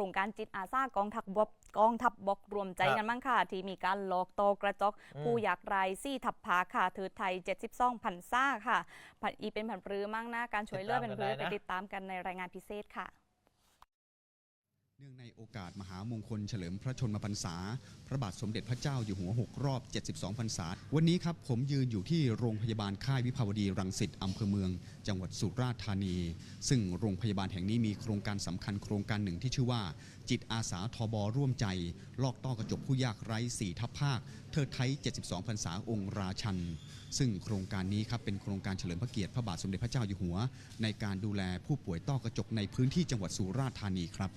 รงการจิตอาสากองทัพบกกองทัพบกรวมใจครับกันบ้างค่ะ ที่มีการหลอกโตกระจกอืมผู้อยากไรซี่ทับผาค่ะถือไทย 72พันซ่าค่ะผัดอีเป็นผันปรือมั่งหน้าการช่วยเหลือเป็นปรือไปติดตามกันในรายงานพิเศษค่ะ เนื่องในโอกาสมหามงคลเฉลิมพระชนมพรรษา พระบาทสมเด็จพระเจ้าอยู่หัว 6 รอบ 72 พรรษา วันนี้ครับผมยืนอยู่ที่โรงพยาบาลค่ายวิภาวดีรังสิตอำเภอเมือง จังหวัดสุราษฎร์ธานี ซึ่งโรงพยาบาลแห่งนี้มีโครงการสำคัญโครงการหนึ่งที่ชื่อว่า จิตอาสาทบร่วมใจ ลอกต้อกระจกผู้ยากไร้สี่ทับภาค เทิดไทย 72 พรรษาองค์ราชัน ซึ่งโครงการนี้ครับเป็นโครงการเฉลิมพระเกียรติพระบาทสมเด็จพระเจ้าอยู่หัว ในการดูแลผู้ป่วยต้อกระจกในพื้นที่จังหวัดสุราษฎร์ธานีครับ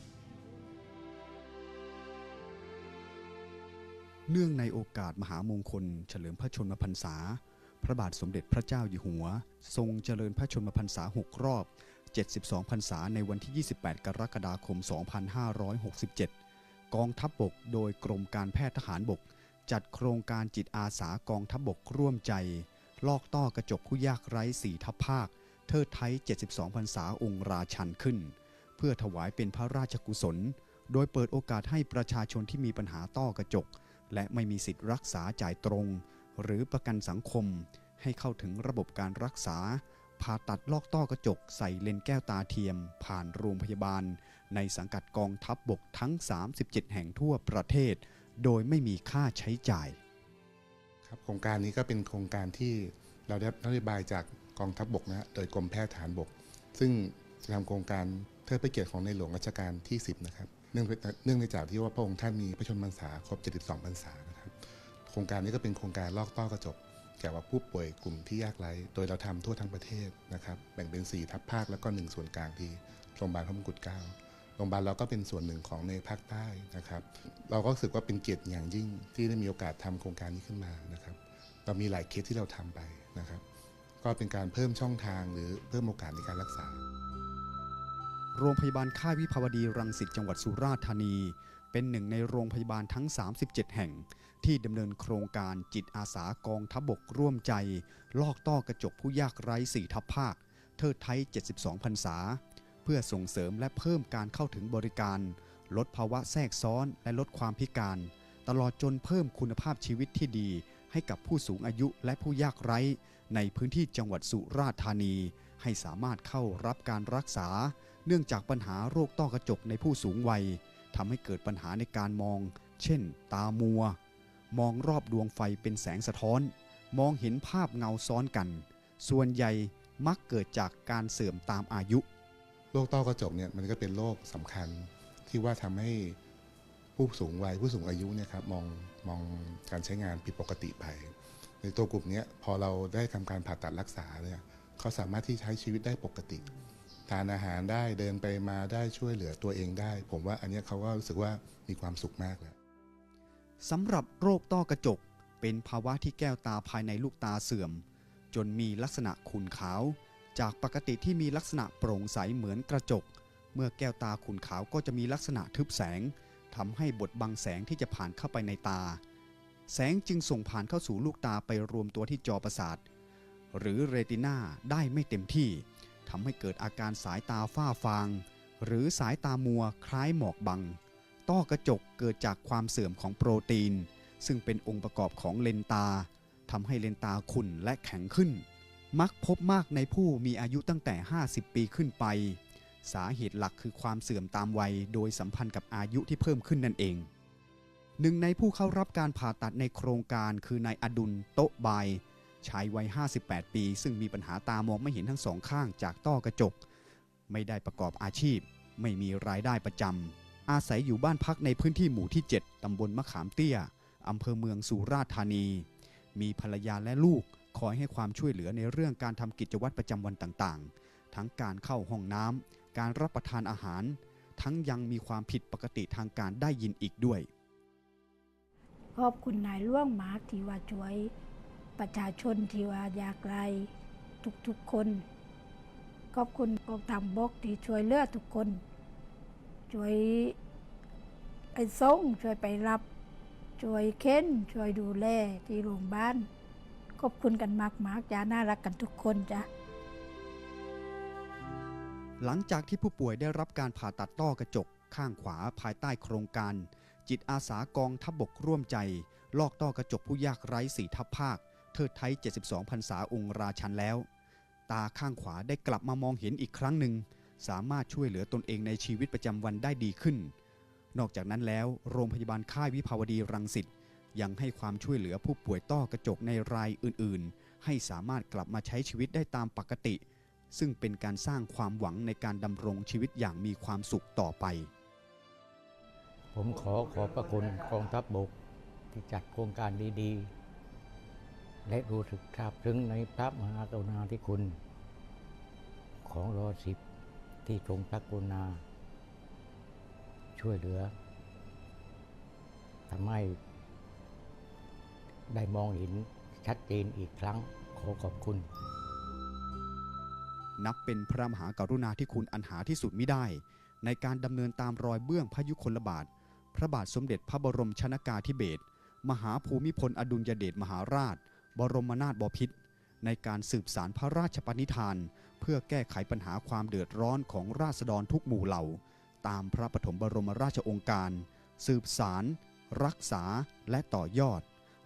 เนื่องในโอกาสมหามงคล เฉลิมพระชนมพรรษา พระบาทสมเด็จพระเจ้าอยู่หัว ทรงเจริญพระชนมพรรษา 6 รอบ 72 พรรษาในวันที่ 28 กรกฎาคม 2567 กองทัพบบกโดยกรมการแพทย์ทหารบก จัดโครงการจิตอาสากองทัพบบกร่วมใจ ลอกต้อกระจกผู้ยากไร้สี่ทัพภาค เทิดไทย 72 พรรษาองค์ราชันขึ้น เพื่อถวายเป็นพระราชกุศล โดยเปิดโอกาสให้ประชาชนที่มีปัญหาต้อกระจก และไม่มีสิทธิ์รักษาจ่ายตรง หรือประกันสังคม ให้เข้าถึงระบบการรักษา ผ่าตัดลอกต้อกระจกใส่เลนแก้วตาเทียม ผ่านโรงพยาบาล ในสังกัดกองทัพบบกทั้ง 37 แห่งทั่วประเทศ โดยไม่มีค่าใช้จ่ายครับโครงการนี้ก็เป็นโครงการที่เราได้รับนโยบายจากกองทัพบกนะฮะโดยกรมแพทย์ฐานบก ซึ่งจะทำโครงการเทิดพระเกียรติของในหลวงรัชกาลที่ 10 นะครับ เนื่องเนื่องในจากที่ว่าพระองค์ท่านมีพระชนมพรรษาครบ 72พรรษานะครับ โครงการนี้ก็เป็นโครงการลอกต้อกระจกแก่ว่าผู้ป่วยกลุ่มที่ยากไร้ โดยเราทำทั่วทั้งประเทศนะครับ แบ่งเป็น 4 ทับภาคแล้วก็ 1 ส่วนกลางที่โรงพยาบาลพระมงกุฎเกล้าโรงพยาบาลเราก็เป็นส่วนหนึ่งของในภาคใต้นะครับ เราก็รู้สึกว่าเป็นเกียรติอย่างยิ่งที่ได้มีโอกาสทำโครงการนี้ขึ้นมานะครับเรามีหลายเคสที่เราทำไปนะครับ ก็เป็นการเพิ่มช่องทางหรือเพิ่มโอกาสในการรักษา โรงพยาบาลค่ายวิภาวดีรังสิตจังหวัดสุราษฎร์ธานี เป็นหนึ่งในโรงพยาบาลทั้ง 37 แห่ง ที่ดำเนินโครงการจิตอาสากองทัพบบกร่วมใจ ลอกต้อกระจกผู้ยากไร้สี่ทับภาค เทิดไทย 72พรรษา เพื่อส่งเสริมและเพิ่มการเข้าถึงบริการ ลดภาวะแทรกซ้อนและลดความพิการ ตลอดจนเพิ่มคุณภาพชีวิตที่ดี ให้กับผู้สูงอายุและผู้ยากไร้ ในพื้นที่จังหวัดสุราษฎร์ธานี ให้สามารถเข้ารับการรักษา เนื่องจากปัญหาโรคต้อกระจกในผู้สูงวัยทำให้เกิดปัญหาในการมอง เช่น ตามัว มองรอบดวงไฟเป็นแสงสะท้อน มองเห็นภาพเงาซ้อนกัน ส่วนใหญ่มักเกิดจากการเสื่อมตามอายุ โรคต้อกระจกเนี่ยมันก็เป็นโรคสำคัญที่ว่าทำให้ผู้สูงวัยผู้สูงอายุเนี่ยครับมองมองการใช้งานผิดปกติไป ในตัวกลุ่มเนี้ยพอเราได้ทำการผ่าตัดรักษาเนี่ยเขาสามารถที่ใช้ชีวิตได้ปกติ ทานอาหารได้เดินไปมาได้ช่วยเหลือตัวเองได้ ผมว่าอันนี้เขาก็รู้สึกว่ามีความสุขมากแล้วสำหรับโรคต้อกระจก เป็นภาวะที่แก้วตาภายในลูกตาเสื่อม จนมีลักษณะขุ่นขาว จากปกติที่มีลักษณะโปร่งใสเหมือนกระจก เมื่อแก้วตาขุ่นขาวก็จะมีลักษณะทึบแสงทำให้บดบังแสงที่จะผ่านเข้าไปในตา แสงจึงส่งผ่านเข้าสู่ลูกตาไปรวมตัวที่จอประสาท หรือเรติน่าได้ไม่เต็มที่ ทำให้เกิดอาการสายตาฝ้าฟาง หรือสายตามัวคล้ายหมอกบัง ต้อกระจกเกิดจากความเสื่อมของโปรตีน ซึ่งเป็นองค์ประกอบของเลนตาทำให้เลนตาขุ่นและแข็งขึ้น มักพบมากในผู้มีอายุตั้งแต่ 50 ปีขึ้นไป สาเหตุหลักคือความเสื่อมตามวัย โดยสัมพันธ์กับอายุที่เพิ่มขึ้นนั่นเองหนึ่งในผู้เข้ารับการผ่าตัดในโครงการคือนายอดุลโต๊ะบาย ชายวัย 58 ปี ซึ่งมีปัญหาตามองไม่เห็นทั้งสองข้างจากต้อกระจก ไม่ได้ประกอบอาชีพ ไม่มีรายได้ประจำ อาศัยอยู่บ้านพักในพื้นที่หมู่ที่ 7 ตำบลมะขามเตี้ย อำเภอเมืองสุราษฎร์ธานี มีภรรยาและลูกคอยให้ความช่วยเหลือในเรื่องการทำกิจวัตรประจำวันต่างๆ ทั้งการเข้าห้องน้ำ การรับประทานอาหาร ทั้งยังมีความผิดปกติทางการได้ยินอีกด้วย ขอบคุณนายล่วงมากที่ว่าช่วย ประชาชนที่ว่าอยากไรทุกๆคน ขอบคุณกองทัพบกที่ช่วยเหลือทุกคน ช่วยไปส่งช่วยไปรับ ช่วยเค้น ช่วยดูแลที่โรงพยาบาลขอบคุณกันมากๆจ้าน่ารักกันทุกคนจ้ะหลังจากที่ผู้ป่วยได้รับการผ่าตัดต้อกระจกข้างขวาภายใต้โครงการ จิตอาสากองทัพบบกร่วมใจ ลอกต้อกระจกผู้ยากไร้สี่ทัพภาค เทิดไทย 72พรรษาองค์ราชันแล้ว ตาข้างขวาได้กลับมามองเห็นอีกครั้งหนึ่ง สามารถช่วยเหลือตนเองในชีวิตประจำวันได้ดีขึ้น นอกจากนั้นแล้วโรงพยาบาลค่ายวิภาวดีรังสิตยังให้ความช่วยเหลือผู้ป่วยต้อกระจกในรายอื่นๆ ให้สามารถกลับมาใช้ชีวิตได้ตามปกติ ซึ่งเป็นการสร้างความหวังในการดำรงชีวิตอย่างมีความสุขต่อไป ผมขอขอบพระคุณกองทัพบบกที่จัดโครงการดีๆ และรู้สึกซาบซึ้งในพระมหากรุณาธิคุณ ของรอสิบที่ทรงพระกรุณา ช่วยเหลือทำให้ได้มองเห็นชัดเจนอีกครั้งขอขอบคุณ นับเป็นพระมหากรุณาธิคุณอันหาที่สุดมิได้ ในการดำเนินตามรอยเบื้องพระยุคลบาท พระบาทสมเด็จพระบรมชนากาธิเบศรมหาภูมิพลอดุลยเดชมหาราช บรมนาถบพิตรในการสืบสารพระราชปณิธาน เพื่อแก้ไขปัญหาความเดือดร้อนของราษฎรทุกหมู่เหล่า ตามพระปฐมบรมราชองค์การ สืบสาร รักษาและต่อยอด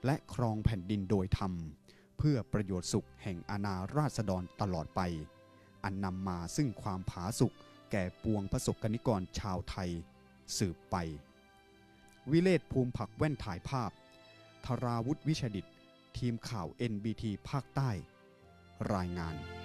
และครองแผ่นดินโดยธรรม เพื่อประโยชน์สุขแห่งอาณาราษฎรตลอดไป อันนำมาซึ่งความผาสุกแก่ปวงประสบกนิกรชาวไทย สืบไป วิเลศภูมิผักแว่นถ่ายภาพ ธราวุฒิวิชดิต ทีมข่าว NBT ภาคใต้ รายงาน